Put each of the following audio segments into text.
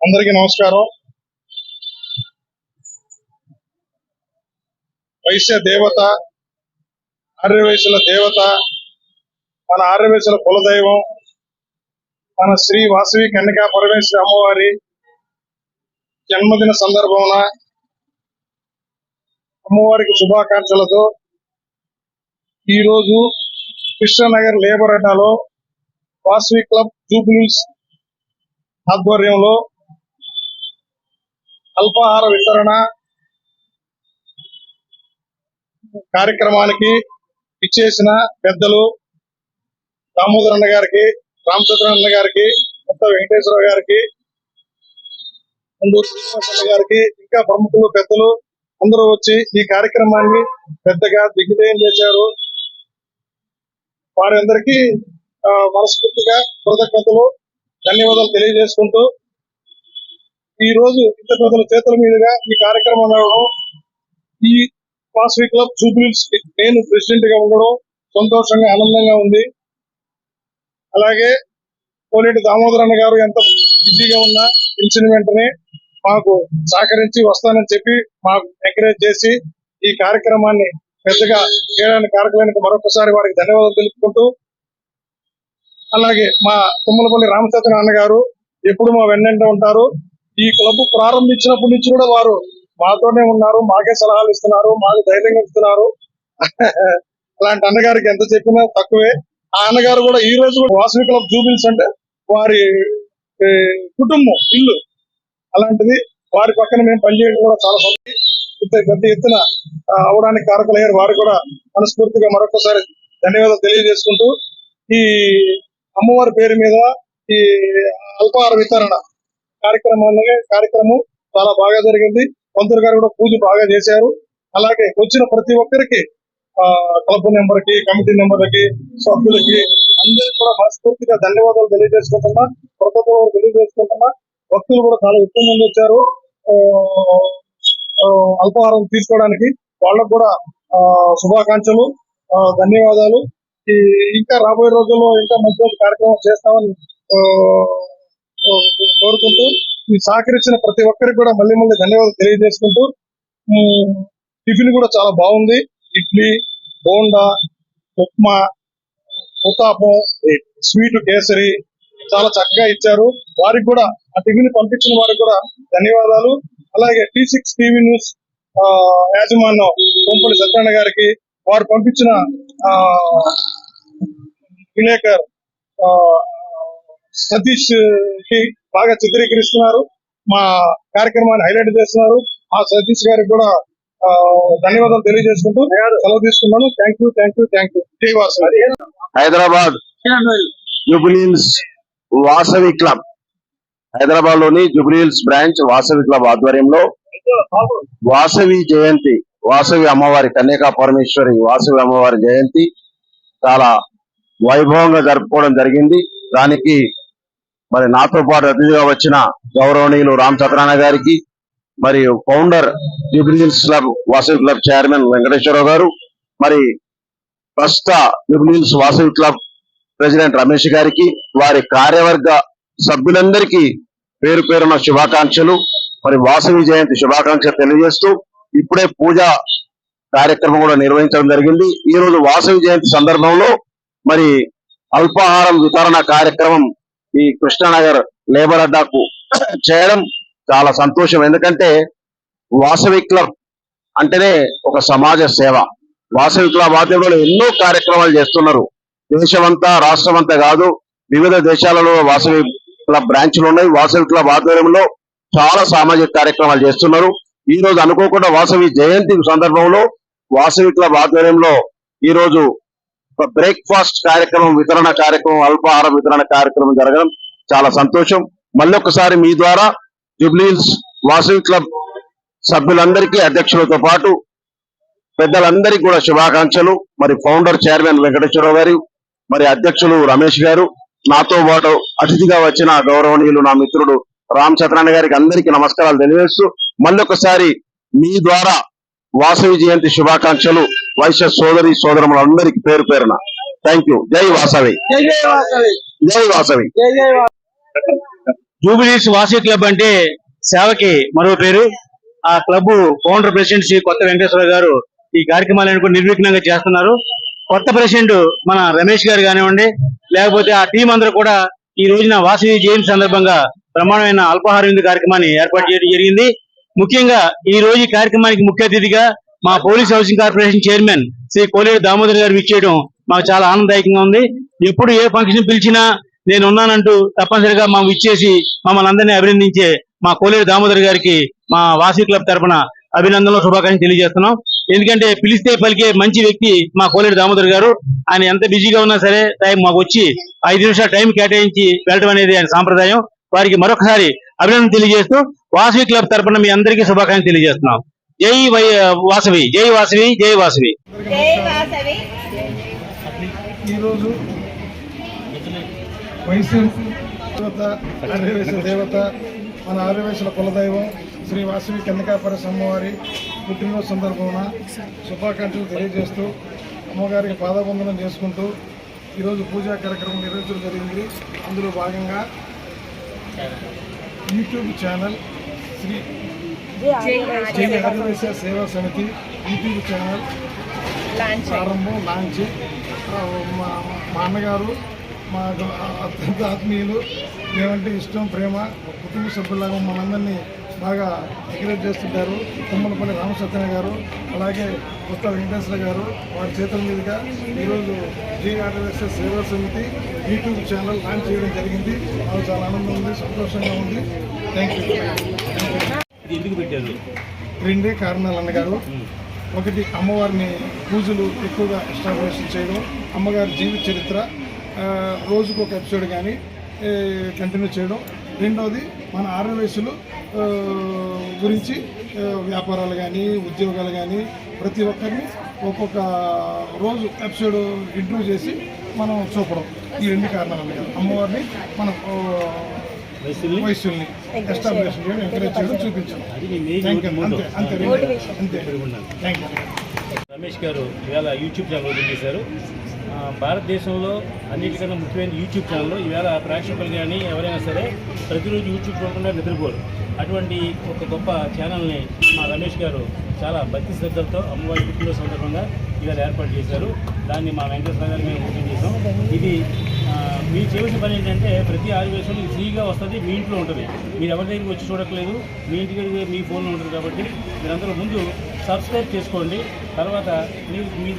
అందరికీ నమస్కారం. వైశ్య దేవత ఆర్యవైశ్యుల దేవత మన ఆర్యవైశ్యుల కులదైవం మన శ్రీ వాసవి కన్యకా పరమేశ్వరి అమ్మవారి జన్మదిన సందర్భమున అమ్మవారికి శుభాకాంక్షలతో ఈరోజు కృష్ణనగర్ లేబర్ అడ్డాలో వాసవి క్లబ్ జూబ్లీస్ ఆధ్వర్యంలో అల్పాహార వితరణ కార్యక్రమానికి ఇచ్చేసిన పెద్దలు దామోదరన్న గారికి రామచంద్రన్న గారికి కొత్త వెంకటేశ్వరరావు గారికి గారికి ఇంకా ప్రముఖులు పెద్దలు అందరూ వచ్చి ఈ కార్యక్రమాన్ని పెద్దగా దిగ్విజయం చేశారు. వారందరికీ మనస్ఫూర్తిగా కృతజ్ఞతలు ధన్యవాదాలు తెలియజేసుకుంటూ ఈ రోజు ఇంత ప్రజల చేతుల మీదుగా ఈ కార్యక్రమం రావడం ఈ వాసవి క్లబ్ జూబ్లీస్ నేను ప్రెసిడెంట్గా ఉండడం సంతోషంగా ఆనందంగా ఉంది. అలాగే కోలేటి దామోదరన్న గారు ఎంత బిజీగా ఉన్నా పిలిచిన వెంటనే మాకు సహకరించి వస్తానని చెప్పి మాకు ఎంకరేజ్ చేసి ఈ కార్యక్రమాన్ని పెద్దగా చేయడానికి కార్యక్రమానికి మరొకసారి వారికి ధన్యవాదాలు తెలుపుకుంటూ అలాగే మా తుమ్మలపల్లి రామచంద్ర అన్నగారు ఎప్పుడు మా వెన్నంట ఉంటారు. ఈ క్లబ్ ప్రారంభించినప్పటి నుంచి కూడా వారు మాతోనే ఉన్నారు మాకే సలహాలు ఇస్తున్నారు మాకు ధైర్యంగా ఇస్తున్నారు అలాంటి అన్నగారికి ఎంత చెప్పినా తక్కువే. ఆ అన్నగారు కూడా ఈ రోజు వాసవి క్లబ్ జూబిల్స్ అంటే వారి కుటుంబం ఇల్లు అలాంటిది. వారి పక్కన మేము పనిచేయడం కూడా చాలా సంతోషం. ఇంత పెద్ద ఎత్తున అవడానికి కారకులయ్యారు. వారు కూడా మనస్ఫూర్తిగా మరొకసారి ధన్యవాదాలు తెలియజేసుకుంటూ ఈ అమ్మవారి పేరు మీద ఈ అల్పాహార వితరణ కార్యక్రమం కార్యక్రమం. చాలా బాగా జరిగింది. పంతులు గారు కూడా పూజ బాగా చేశారు. అలాగే వచ్చిన ప్రతి ఒక్కరికి ఆ క్లబ్ నెంబర్కి కమిటీ నెంబర్లకి సభ్యులకి అందరికి కూడా మనస్ఫూర్తిగా ధన్యవాదాలు తెలియజేసుకుంటున్నా. కృతజ్ఞతలు తెలియజేసుకుంటున్నా. భక్తులు కూడా చాలా ఎక్కువ మంది వచ్చారు. ఆ, అల్పాహారం తీసుకోవడానికి వాళ్ళకు కూడా ఆ, శుభాకాంక్షలు ఆ, ధన్యవాదాలు. ఈ ఇంకా రాబోయే రోజుల్లో ఇంకా మంచి కార్యక్రమం చేస్తామని ఆ, కోరుకుంటూ సహకరించిన ప్రతి ఒక్కరికి కూడా మళ్ళీ మళ్ళీ ధన్యవాదాలు తెలియజేసుకుంటూ టిఫిన్ కూడా చాలా బాగుంది. ఇడ్లీ బోండా ఉప్మా ఉతాపం స్వీట్ కేసరి చాలా చక్కగా ఇచ్చారు. వారికి కూడా ఆ టిఫిన్ పంపించిన వారికి కూడా ధన్యవాదాలు. అలాగే టీ సిక్స్ టీవీ న్యూస్ ఆ, యాజమాన్యం కొంపల్లి సత్యనారాయణ గారికి వారు పంపించిన ఆ, విలేకర్ ఆ, సతీష్కి బాగా చిత్రీకరిస్తున్నారు. మా కార్యక్రమాన్ని హైలైట్ చేస్తున్నారు. ఆ సతీష్ గారికి కూడా ధన్యవాదాలు తెలియజేసుకుంటూ సెలవు తీసుకున్నాను. Thank you thank you thank you. జై Vasu. Hyderabad Jubilee Hills Vasavi club. హైదరాబాద్లోని జుబ్లీహిల్స్ బ్రాంచ్ వాసవి క్లబ్ ఆధ్వర్యంలో వాసవి జయంతి వాసవి అమ్మవారి కన్యకా పరమేశ్వరి వాసవి అమ్మవారి జయంతి చాలా వైభవంగా జరుపుకోవడం జరిగింది. దానికి మరి నాతో పాటు అతిథిగా వచ్చిన గౌరవనీయులు రామ్ సత్యనారాయణ గారికి మరియు founder Jubilee Hills club Vasavi club chairman Venkateswara Rao గారు మరి ప్రస్తుత జూబ్లీహిల్స్ వాసవి క్లబ్ ప్రెసిడెంట్ రమేష్ గారికి వారి కార్యవర్గ సభ్యులందరికీ పేరు పేరున శుభాకాంక్షలు. మరి వాసవి జయంతి శుభాకాంక్షలు తెలియజేస్తూ ఇప్పుడే పూజ కార్యక్రమం కూడా నిర్వహించడం జరిగింది. ఈ రోజు వాసవి జయంతి సందర్భంలో మరి అల్పాహారం వితరణ కార్యక్రమం ఈ కృష్ణానగర్ లేబర్ అడ్డాకు చేయడం చాలా సంతోషం. ఎందుకంటే వాసవి క్లబ్ అంటేనే ఒక సమాజ సేవ. వాసవి క్లబ్ ఆధ్వర్యంలో ఎన్నో కార్యక్రమాలు చేస్తున్నారు. దేశమంతా రాష్ట్రమంతా కాదు వివిధ దేశాలలో వాసవి క్లబ్ బ్రాంచ్లు ఉన్నాయి. వాసవి క్లబ్ ఆధ్వర్యంలో చాలా సామాజిక కార్యక్రమాలు చేస్తున్నారు. ఈ రోజు అనుకోకుండా వాసవి జయంతి సందర్భంలో వాసవి క్లబ్ ఆధ్వర్యంలో ఈ రోజు బ్రేక్ఫాస్ట్ కార్యక్రమం వితరణ కార్యక్రమం అల్పాహార వితరణ కార్యక్రమం జరగడం చాలా సంతోషం. మళ్ళొకసారి మీ ద్వారా జుబ్లీన్స్ వాసవి క్లబ్ సభ్యులందరికీ అధ్యక్షులతో పాటు పెద్దలందరికీ కూడా శుభాకాంక్షలు. మరి ఫౌండర్ చైర్మన్ వెంకటేశ్వరరావు గారు మరి అధ్యక్షులు రమేష్ గారు నాతో పాటు అతిథిగా వచ్చిన గౌరవనీయులు నా మిత్రుడు రామ్ చంద్రాన్ని గారికి అందరికీ నమస్కారాలు తెలియజేస్తూ మళ్ళొకసారి మీ ద్వారా వాసవి జయంతి శుభాకాంక్షలు. వైశ్య సోదరి సోదరులందరికీ పేరు పేరున. థ్యాంక్ యూ జై వాసవి. జై వాసవి. జూబిలీస్ వాసవి క్లబ్ అంటే సేవకి మరో పేరు. ఆ క్లబ్ ఫౌండర్ ప్రెసిడెంట్ శ్రీ కొత్త వెంకటేశ్వర గారు ఈ కార్యక్రమాలను కూడా నిర్విఘ్నంగా చేస్తున్నారు. కొత్త ప్రెసిడెంట్ మన రమేష్ గారు కానివ్వండి లేకపోతే ఆ టీం అందరూ కూడా ఈ రోజున వాసవి జయంతి సందర్భంగా ప్రమాణమైన అల్పాహార కార్యక్రమాన్ని ఏర్పాటు చేయడం జరిగింది. ముఖ్యంగా ఈ రోజు ఈ కార్యక్రమానికి ముఖ్య అతిథిగా మా police housing corporation chairman Shri Koleru Damodar గారు విచ్చేయడం మాకు చాలా ఆనందదాయకంగా ఉంది. ఎప్పుడు ఏ ఫంక్షన్ పిలిచినా నేను ఉన్నానంటూ తప్పనిసరిగా మాకు విచ్చేసి మమ్మల్ని అందరినీ అభినందించే మా కోలేరు దామోదర్ గారికి మా వాసవి క్లబ్ తరఫున అభినందనలు శుభాకాంక్షలు తెలియజేస్తున్నాం. ఎందుకంటే పిలిస్తే పలికే మంచి వ్యక్తి మా కోలేరు దామోదర్ గారు. ఆయన ఎంత బిజీగా ఉన్నా సరే టైం మాకు వచ్చి ఐదు నిమిషాలు టైం కేటాయించి వెళ్ళడం అనేది ఆయన సాంప్రదాయం. వారికి మరొకసారి అభినందన తెలియజేస్తూ వాసవి క్లబ్ తరపున మీ అందరికీ శుభాకాంక్షలు తెలియజేస్తున్నాం. జై వై వాసవి జై వాసవి జై వాసవి. ఈరోజు దేవత ఆర్యవేశ దేవత మన ఆర్యవేశల కులదైవం శ్రీ వాసవి కన్యకాపర అమ్మవారి పుట్టినరోజు సందర్భమున శుభాకాంక్షలు తెలియజేస్తూ అమ్మగారికి పాదవందనం చేసుకుంటూ ఈరోజు పూజా కార్యక్రమం నిర్వహించడం జరిగింది. అందులో భాగంగా YouTube channel Shri Jai Aryavaishya Seva Samiti YouTube channel launch ప్రారంభం లాంచ్ మా మా అన్నగారు మా అత్యంత ఆత్మీయులు మేమంటే ఇష్టం ప్రేమ కుటుంబ సభ్యులాగా మనందరినీ బాగా ఎంకరేజ్ చేస్తుంటారు. తుమ్మలపల్లి రామసత్యన గారు అలాగే కొత్త వెంకటేశ్వర గారు వారి చేతుల మీదుగా ఈరోజు జీ ఆర్ఎస్ఎస్ సేవా సమితి యూట్యూబ్ ఛానల్ లాంచ్ చేయడం జరిగింది. మాకు చాలా ఆనందం ఉంది సంతోషంగా ఉంది. థ్యాంక్ యూ ఎందుకు పెట్టారు? రెండే కారణాలు అన్నగారు. ఒకటి అమ్మవారిని పూజలు ఎక్కువగా ఎస్టాబ్లిష్ చేయడం అమ్మగారి జీవిత చరిత్ర రోజుకు ఒక ఎపిసోడ్ కానీ కంటిన్యూ చేయడం. రెండవది మన ఆరు వయసులు గురించి వ్యాపారాలు కానీ ఉద్యోగాలు కానీ ప్రతి ఒక్కరిని ఒక్కొక్క రోజు ఎపిసోడ్ ఇంటర్వ్యూ చేసి మనం చూపడం. ఈ రెండు కారణాలు అమ్మవారిని మనం వయసుల్ని ఎస్టాబ్లిష్ చేయడం ఎంకరేజ్ చేయడం చూపించడం. థ్యాంక్ యూ అంతే అంతే అంతే. థ్యాంక్ యూ రమేష్ గారు ఇవాళ యూట్యూబ్ ఛానల్ ఓపెన్ చేశారు. భారతదేశంలో అన్నిటికన్నా ముఖ్యమైన యూట్యూబ్ ఛానల్లో ఈవేళ ప్రేక్షకులు కానీ ఎవరైనా సరే ప్రతిరోజు యూట్యూబ్ చూడకుండా నిద్రపోరు. అటువంటి ఒక గొప్ప ఛానల్ని మా రమేష్ గారు చాలా భక్తి శ్రద్ధలతో అమ్మవారి పుట్టిన సందర్భంగా ఇవాళ ఏర్పాటు చేశారు. దాన్ని మా వెంకటేశ్వర గారు మేము ఓపెన్ చేసాం ఇది మీ మీరు చేయవలసిన పని ఏంటంటే ప్రతి ఆదివేశం ఫ్రీగా వస్తుంది మీ ఇంట్లో ఉంటుంది. మీరు ఎవరి దగ్గరికి వచ్చి చూడట్లేదు మీ ఇంటి దగ్గర మీ ఫోన్లో ఉంటుంది కాబట్టి మీరందరూ ముందు సబ్స్క్రైబ్ చేసుకోండి. తర్వాత మీరు మీ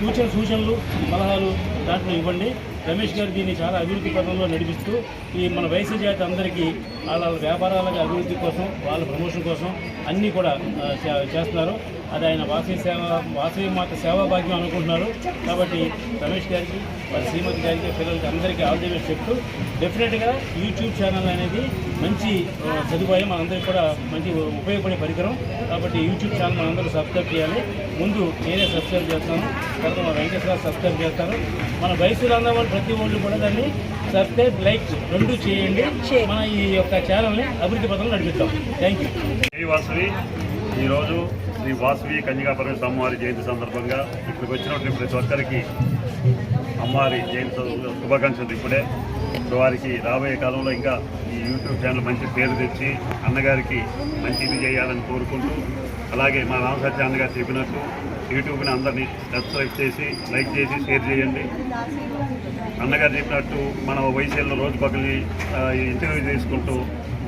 సూచన సూచనలు సలహాలు దాంట్లో ఇవ్వండి. రమేష్ గారు దీన్ని చాలా అభివృద్ధి పదంలో నడిపిస్తూ ఈ మన వయసు జాతి అందరికీ వాళ్ళ వ్యాపారాలకు అభివృద్ధి కోసం వాళ్ళ ప్రమోషన్ కోసం అన్నీ కూడా చే- చేస్తున్నారు. అది ఆయన వాసవి సేవ వాసవి మాత సేవా భాగ్యం అనుకుంటున్నారు. కాబట్టి రమేష్ గారికి వాళ్ళ శ్రీమతి గారికి పిల్లలకి అందరికీ ఆల్ ది బెస్ట్ చెప్తూ డెఫినెట్గా యూట్యూబ్ ఛానల్ అనేది మంచి సదుపాయం మనందరికీ కూడా మంచి ఉపయోగపడే పరికరం. కాబట్టి యూట్యూబ్ ఛానల్ మనందరూ సబ్స్క్రైబ్ చేయాలి. ముందు నేనే సబ్స్క్రైబ్ చేస్తాను. తర్వాత మా వెంకటేశ్వర సబ్స్క్రైబ్ చేస్తాను మన వయసులో ఉన్న వాళ్ళు ప్రతి ఒళ్ళు కూడా దాన్ని సబ్స్క్రైబ్ లైక్ రెండు చేయండి. మన ఈ యొక్క ఛానల్ని అభివృద్ధి పథంలో నడిపిద్దాం. Thank you Vasavi. ఈరోజు శ్రీ వాసవి కన్యకాపరమేశ్వర అమ్మవారి జయంతి సందర్భంగా ఇక్కడికి వచ్చినటువంటి ప్రతి ఒక్కరికి అమ్మవారి జయంతి శుభాకాంక్షలు ఇప్పుడే. సో వారికి రాబోయే కాలంలో ఇంకా ఈ యూట్యూబ్ ఛానల్ మంచి పేరు తెచ్చి అన్నగారికి మంచి ఇది చేయాలని కోరుకుంటూ అలాగే మా రామసత్య అన్నగారు చెప్పినట్టు యూట్యూబ్ని అందరినీ సబ్స్క్రైబ్ చేసి లైక్ చేసి షేర్ చేయండి. అన్నగారు చెప్పినట్టు మన వయసులో రోజు పక్కని ఇంటర్వ్యూ తీసుకుంటూ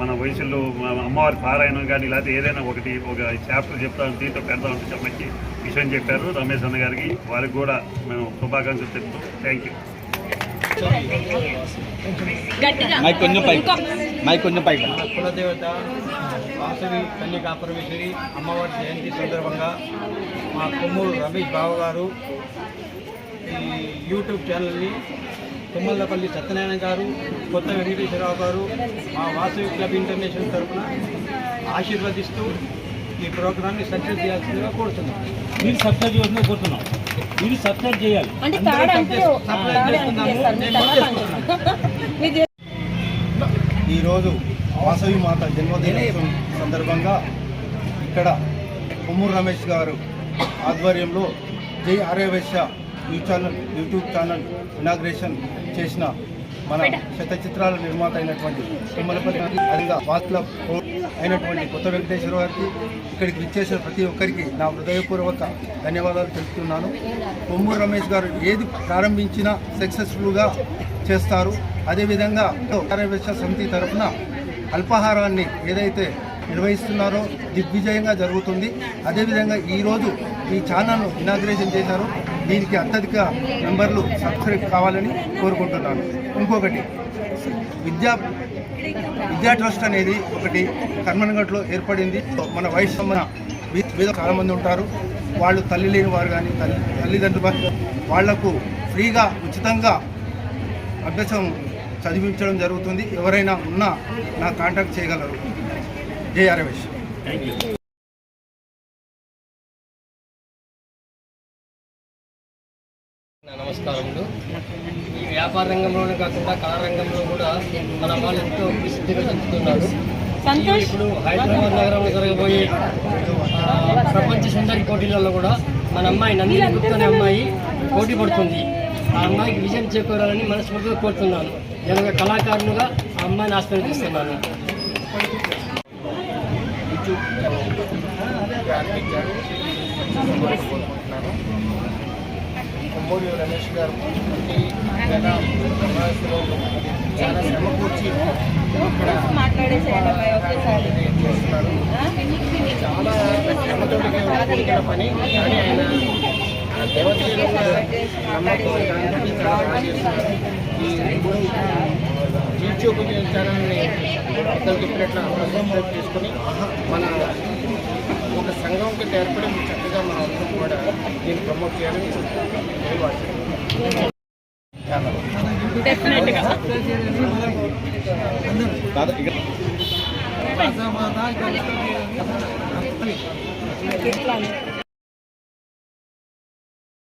మన వయసులో అమ్మవారి పారాయణం కానీ లేకపోతే ఏదైనా ఒకటి ఒక చాప్టర్ చెప్తాను దీంతో పెడదామంటే చెప్పి విషయం చెప్పారు రమేష్ అన్న గారికి. వారికి కూడా మేము శుభాకాంక్షలు చెప్తాం థ్యాంక్ యూ మైక్ కొంచెం పైకి. మైక్ కొంచెం పైకి కులదేవత వాసవి కన్యకాపరమేశ్వరి అమ్మవారి జయంతి సందర్భంగా మా కొమ్మూరు రమేష్ బావ గారు ఈ యూట్యూబ్ ఛానల్ని తుమ్మలపల్లి సత్యనారాయణ గారు కొత్త వెంకటేశ్వరరావు గారు మా వాసవి క్లబ్ ఇంటర్నేషనల్ తరఫున ఆశీర్వదిస్తూ ఈ ప్రోగ్రామ్ని సక్సెస్ చేయాల్సిందిగా కోరుతున్నాం. మీరు సబ్స్క్రైబ్ చేయాల్సిందిగా కోరుతున్నాం. మీరు సబ్స్క్రైబ్ చేయాలి. అంటే అంటే అంటే తర్వాత ఈరోజు వాసవి మాత జన్మదినోత్సవం సందర్భంగా ఇక్కడ కొమ్మూరు రమేష్ గారు ఆధ్వర్యంలో Jai Aryavaishya news channel YouTube channel inauguration చేసిన మన శత చిత్రాల నిర్మాత అయినటువంటి తుమ్మలపల్లి అదిగా వాస్ల అయినటువంటి కొత్త వెంకటేశ్వర గారికి ఇక్కడికి విచ్చేసిన ప్రతి ఒక్కరికి నా హృదయపూర్వక ధన్యవాదాలు తెలుపుతున్నాను. కొమ్మూరు రమేష్ గారు ఏది ప్రారంభించినా సక్సెస్ఫుల్గా చేస్తారు. అదేవిధంగా కార్యవేశ సమితి తరఫున అల్పాహారాన్ని ఏదైతే నిర్వహిస్తున్నారో దిగ్విజయంగా జరుగుతుంది. అదేవిధంగా ఈరోజు ఈ ఛానల్ను ఇనాగ్రేషన్ చేశారు. దీనికి అత్యధిక మెంబర్లు సబ్స్క్రైబ్ కావాలని కోరుకుంటున్నాను. ఇంకొకటి విద్యా విద్యా ట్రస్ట్ అనేది ఒకటి కర్మనగట్లో ఏర్పడింది. మన వయసు మన మీద చాలా మంది ఉంటారు. వాళ్ళు తల్లి లేని వారు కానీ తల్లి తల్లిదండ్రులు వాళ్ళకు ఫ్రీగా ఉచితంగా అభ్యాసం చదివించడం జరుగుతుంది. ఎవరైనా ఉన్నా నా కాంటాక్ట్ చేయగలరు. జే రమేష్ థ్యాంక్ యూ నమస్కారములు. వ్యాపార రంగంలోనే కాకుండా కళా రంగంలో కూడా మన వాళ్ళు ఎంతో ప్రసిద్ధిగా చెందుతున్నారు. సంతోష్. ఇప్పుడు హైదరాబాద్ నగరంలో జరగబోయే ప్రపంచ సుందరి పోటీలలో కూడా మన అమ్మాయి నందిని గుప్తా అనే అమ్మాయి పోటీ పడుతుంది. ఆ అమ్మాయికి విజయం చేకూరాలని మనస్ఫూర్తిగా కోరుతున్నాను. నేను ఒక కళాకారునిగా ఆ అమ్మాయిని ఆశీర్వదిస్తున్నాను. కొమ్మూరి రమేష్ గారు చాలా శ్రమ కూర్చి ఒకేసారి చేస్తున్నారు చాలా శ్రమతో కూడుకున్న పని కానీ ఆయన ఆ దేవత మీద ఉన్న నమ్మకం దాన్ని చాలా బాగా చేస్తున్నారు ఈ యూట్యూబ్ ఛానల్ని పెద్దలు చెప్పినట్లు అందరూ సబ్స్క్రైబ్ చేసుకుని మన ఒక సంఘం కింద ఏర్పడి చక్కగా మన అందరం కూడా దీన్ని ప్రమోట్ చేయాలని తెలియవాడు